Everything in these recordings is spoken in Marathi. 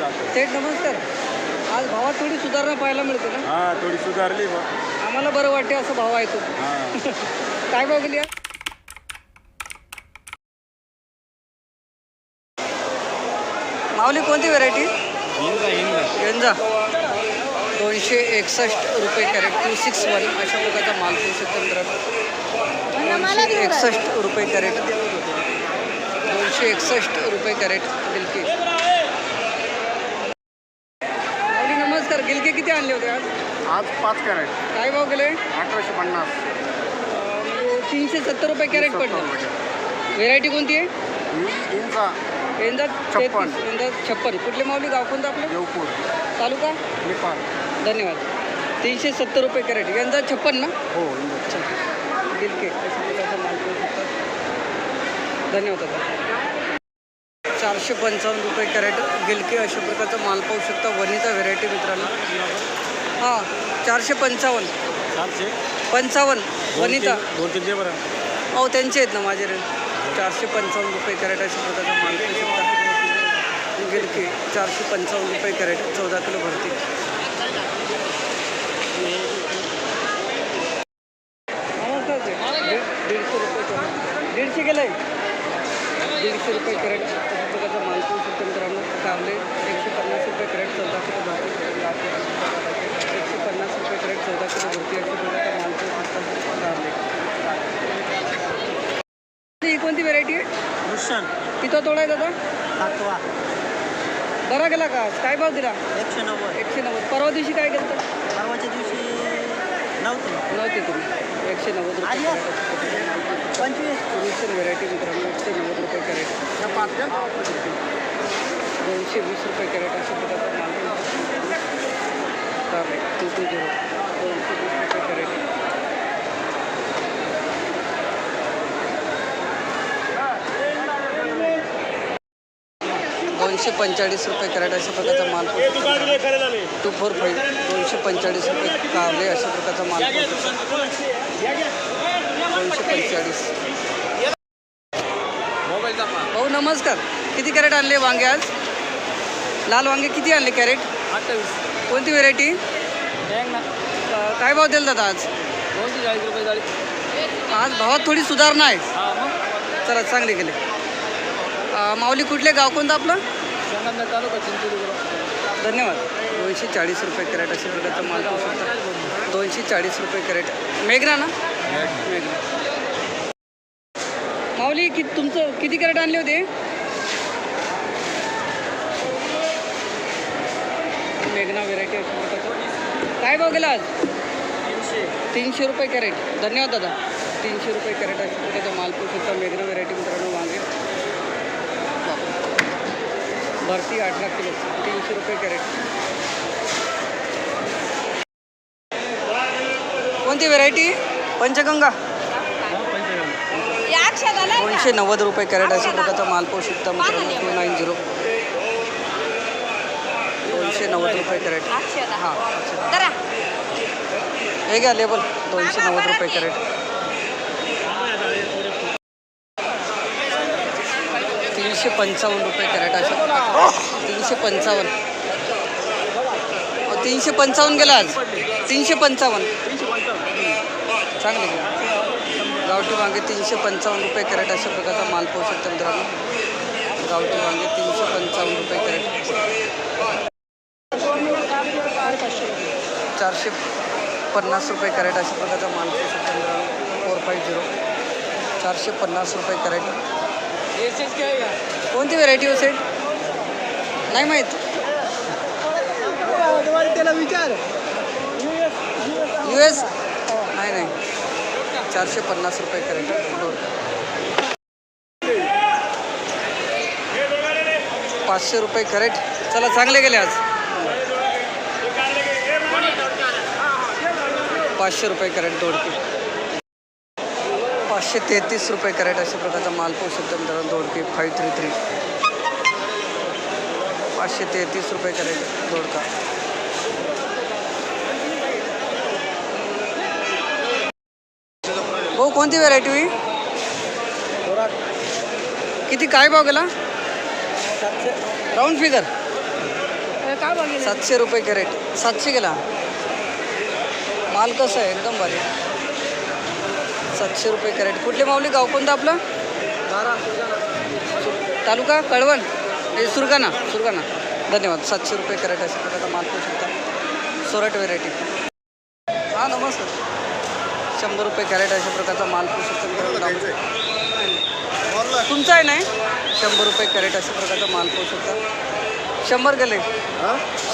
जातं. थेट नमस्कार. आज भावात थोडी सुधारणा पाहायला मिळते ना? हा थोडी सुधारली बा आम्हाला बरं वाटते असं भाव आहे तो. हा. काय भाव गेली? माऊली कोणती व्हरायटी यंजा दोनशे एकसष्ट रुपये कॅरेट टू सिक्स वन अशा प्रकारचा माल पाहू शकतो एकसष्ट रुपये कॅरेट. दोनशे एकसष्ट रुपये कॅरेट गिलके माऊली नमस्कार गिलके किती आणले होते आज? आज पाच कॅरेट. काय भाव गेले अठराशे पन्नास. तीनशे सत्तर रुपये कॅरेट पडलं. व्हेरायटी कोणती आहे? यंदा छप्पन. यंदा छप्पन. कुठले माऊली गाव कोणतं आपलं? देवपूर. तालुका? नेपाळ. धन्यवाद. तीनशे सत्तर रुपये कॅरेट. यंदा छप्पन ना? हो पाहू शकतात धन्यवाद दादा. चारशे पंचावन्न रुपये कॅरेट गिलके अशा प्रकारचा माल पाहू शकता. वनीचा व्हेरायटी मित्रांनो. हां चारशे पंचावन्न. चारशे? पंचावन्न. वनिता दोन तीन दे बरं अहो त्यांचे आहेत ना माझे रे चारशे पंचावन्न रुपये कॅरेट अशा प्रकारचा माल पाहू शकता. गिलके चारशे पंचावन्न रुपये कॅरेट चौदा किलो भरती. दीडशे गेलं आहे दीडशे रुपये कॅरेट अशा प्रकारचा माल पाहू शकतो कारले एकशे पन्नास रुपये कॅरेट चौदा किलो भरती एकशे पन्नास रुपये कॅरेट चौदा किलो भरती कारले ही कोणती व्हेरायटी आहे? भूषण. किती तोडा आहे दादा? सातवा बरा गेला का? काय भाव दिला? एकशे नव्वद. एकशे नव्वद. परवा दिवशी काय केलं परवाच्या दिवशी नव्हते. नव्हते तुम्ही. एकशे नव्वद रुपये पंचवीस. व्हेरायटी मित्रांनो एकशे नव्वद रुपये कॅरेट दोनशे वीस रुपये कॅरेट अशा प्रकारचा माल चालेल टू टू झिरो दोनशे वीस रुपये कॅरेट. दोनशे पंचेचाळीस रुपये कॅरेट अशा प्रकारचा माल टू फोर फाईव्ह दोनशे पंचेचाळीस रुपये कारले अशा प्रकारचा माल दोनशे पंचेचाळीस. भाऊ नमस्कार. किती कॅरेट आणले वांगे आज? लाल वांगे किती आणले कॅरेट? अठ्ठावीस. कोणती व्हेरायटी? काय भाव दिला दादा आज? दोनशे चाळीस रुपये आज भावात थोडी सुधारणा आहे हा चला चांगले गेले माऊली कुठले गाव कोणतं आपलं? धन्यवाद. दोनशे चाळीस रुपये कॅरेट अशा प्रकारचा माल पाहू शकता. दोनशे चाळीस रुपये कॅरेट. मेघना ना? मेघना. माऊली कि तुमचं किती कॅरेट आणले होते? मेघना व्हेरायटी काय भाव गेला आज? तीनशे तीनशे रुपये कॅरेट. धन्यवाद दादा. तीनशे रुपये कॅरेट अशा प्रकारचा माल. पाहू शकता मेघना व्हेरायटी मित्रांनो वांगे भरती अठरा किलो. तीनशे रुपये कॅरेट. कोणती व्हेरायटी पंचगंगा. दोनशे नव्वद रुपये कॅरेट अशा प्रकारचा माल पाहू शकता मित्रांनो टू नाईन झिरो नव्वद रुपये कॅरेट. हां हे घ्या लेबल दोनशे नव्वद रुपये कॅरेट. तीनशे पंचावन्न रुपये कॅरेट प्रकारचं तीनशे पंचावन्न. तीनशे पंचावन्न गेला आज. तीनशे पंचावन्न. चांगले गेले गावठी वांगे तीनशे पंचावन्न रुपये कॅरेट अशा प्रकारचा माल पाहू शकता मित्रांनो. गावठी वांगे तीनशे पंचावन्न रुपये कॅरेट. चारशे पन्नास रुपये कॅरेट अशा प्रकारचा माल फोर फाईव्ह झिरो. चारशे पन्नास रुपये कॅरेट. कोणती व्हेरायटी हो सेट नाही माहीत. त्याला विचार यू एस नाही नाही. चारशे पन्नास रुपये कॅरेट. पाचशे रुपये कॅरेट. चला चांगले गेले आज. पाचशे रुपये कॅरेट दोडके पाचशे तेहतीस रुपये कॅरेट अशा प्रकारचा माल पाहू शकतो मित्रांनो दोडके फाईव्ह थ्री थ्री पाचशे तेहतीस रुपये कॅरेट दोडका. हो कोणती व्हेरायटी होई किती काय भाव गेला? राऊंड फिगर सातशे रुपये कॅरेट. सातशे गेला? माल कसं आहे? एकदम भारी. सातशे रुपये कॅरेट. कुठले माऊली गाव कोणतं आपलं? तालुका? कळवण. हे सुरगाणा. सुरगाणा. धन्यवाद. सातशे रुपये कॅरेट अशा प्रकारचा माल पाहू शकता. सोरट व्हेरायटी हां नमस्कार. शंभर रुपये कॅरेट अशा प्रकारचा माल पाहू शकता तुमचा आहे नाही शंभर रुपये कॅरेट अशा प्रकारचा माल पाहू शकता. शंभर गेले.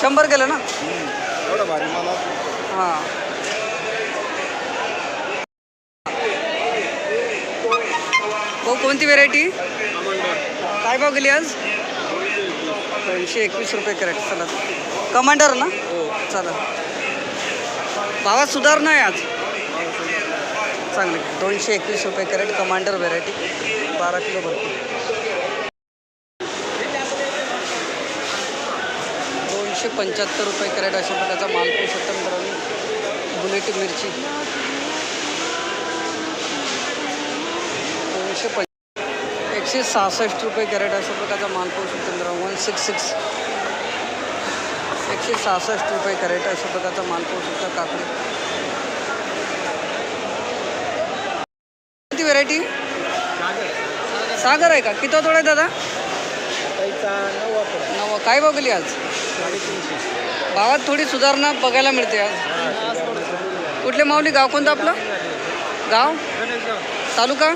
शंभर गेलं ना? एवढा भारी मला हां. हो कोणती व्हेरायटी काय भाव गेली आज? दोनशे एकवीस रुपये कॅरेट चला. कमांडर ना? चला. भावात सुधारणा आहे आज. चांगले. दोनशे एकवीस रुपये कॅरेट कमांडर व्हेरायटी बारा किलो भरपूर. दोनशे पंच्याहत्तर रुपये कॅरेट अशा प्रकारचा माल शकता मित्रांनो. बुलेट मिरची दोनशे पं एकशे सहासष्ट रुपये कॅरेट अशा प्रकारचा माल पाहू शकतो मित्रांनो. वन सिक्स सिक्स एकशे सहासष्ट रुपये कॅरेट अशा प्रकारचा माल पाहू शकता काकडी. किती व्हेरायटी सागर आहे का? किती तोडा आहे दादा? नवा. काय बघली आज? भावात थोडी सुधारणा बघायला मिळते आज. कुठले माऊली? गाव कोणतं आपलं? गाव? तालुका?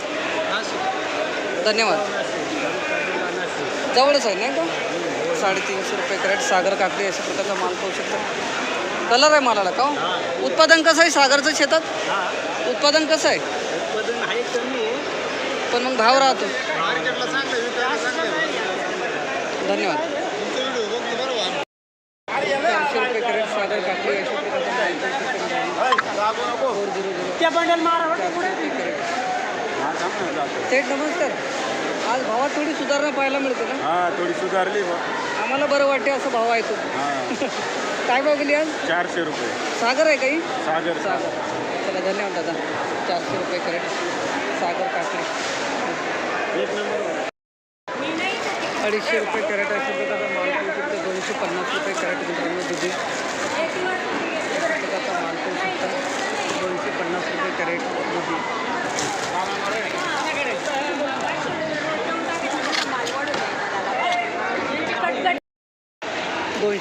धन्यवाद. जवळच आहे नाही का साडेतीनशे रुपये कॅरेट सागर काकडी अशा प्रकारचा माल पाहू शकता. कलर आहे मालाला का हो? उत्पादन कसं आहे सागरचं शेतात? उत्पादन कसं आहे? पण मग भाव राहतो. धन्यवाद तुमचा व्हिडिओ बघतो बरोबर चारशे रुपये कॅरेट सागर काकडी अशा प्रकारचा माल पाहू शकता लागू नको फोर झिरो झिरो त्या बंडल मारा चारशे रुपये कॅरेट थेट नमस्कार. आज भावात थोडी सुधारणा पाहायला मिळते ना? हा थोडी सुधारली बा आम्हाला बरं वाटते असं भाव आहे तो. हा. काय भाव गेली आज? चारशे रुपये. सागर आहे काही? सागर सागर. चला धन्यवाद दादा. चारशे रुपये कॅरेट सागर काकडी. एक नंबर अडीचशे रुपये कॅरेट अशा प्रकारचा माल पाहू शकता. दोनशे पन्नास रुपये कॅरेट मित्रांनो दुधी अशा प्रकारचा माल पाहू शकता. दोनशे पन्नास रुपये कॅरेट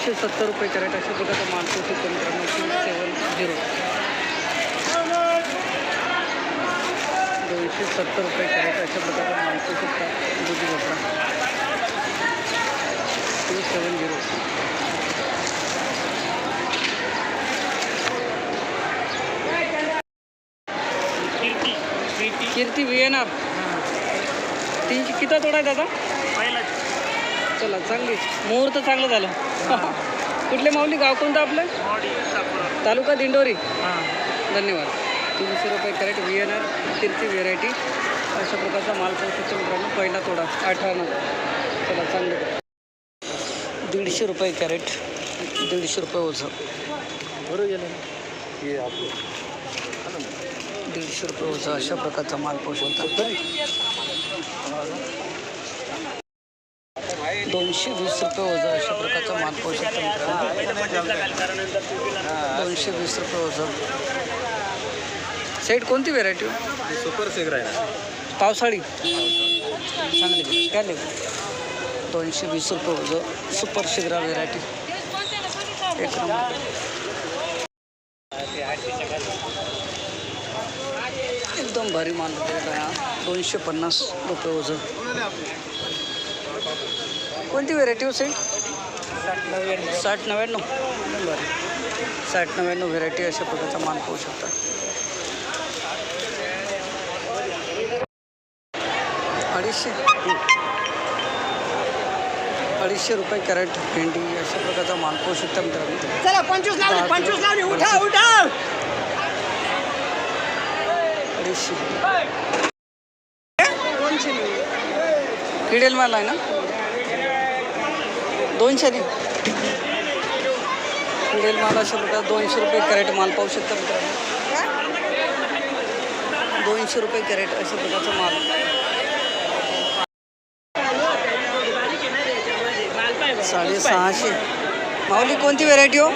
दोनशे सत्तर रुपये कॅरेट अशा प्रकारचा माल पाहू शकता मित्रांनो सेवन झिरो. दोनशे सत्तर रुपये कॅरेट अशा प्रकारचा माल पाहू शकता दुधी भोपळा two seven zero. Kirti V N R. तीनशे किती तोडा दादा चला चांगली. मुहूर्त चांगलं झालं. कुठले माऊली गाव कोणतं आपलं? तालुका दिंडोरी. धन्यवाद. तीनशे रुपये carrot V N R Kirti variety अशा प्रकारचा माल पाहू शकतो मित्रांनो. पहिला तोडा अठरा चला चांगलं. दीडशे रुपये कॅरेट दीडशे रुपये ओझं. बरोबर गेलं हे आपलं दीडशे रुपये ओझं अशा प्रकारचा माल पाहू शकता दोनशे वीस रुपये ओझं अशा प्रकारचा माल पाहू शकता दोनशे वीस रुपये ओझं. सेट कोणती व्हेरायटी सुपर सेग पावसाळी. चांगली काय दोनशे वीस रुपये ओझं. सुपर शिग्रा व्हेरायटी एक एकदम भारी माल हा. दोनशे पन्नास रुपये ओझं. कोणती व्हेरायटी सेट साठ नव्याण्णव. एकदम भारी साठ नव्याण्णव व्हेरायटी अशा प्रकारचा माल पाहू शकता. अडीचशे. अडीचशे रुपये कॅरेट भेंडी अशा प्रकारचा माल पाहू शकता मित्रांनो. चला पंचवीस लावली पंचवीस लावली. उठा उठा अडीचशे. किडेल माल आहे ना? दोनशे ने किडेल माल अशा प्रकार दोनशे रुपये कॅरेट माल पाहू शकता मित्रांनो. दोनशे रुपये कॅरेट अशा प्रकारचा माल. साडेसहाशे. माऊली कोणती व्हेरायटी हो?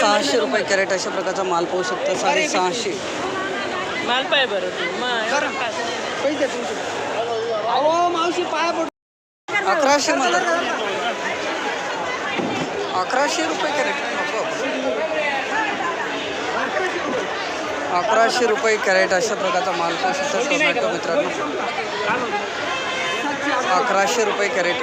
सहाशे रुपये कॅरेट अशा प्रकारचा माल पाहू शकता. साडे सहाशे माल पाय बरं पैसे तुमचे अहो मावशी पाया पडतो अकराशे अकराशे रुपये कॅरेट. अकराशे रुपये कॅरेट अशा प्रकारचा माल पाहू मित्रांनो. अकराशे रुपये कॅरेट.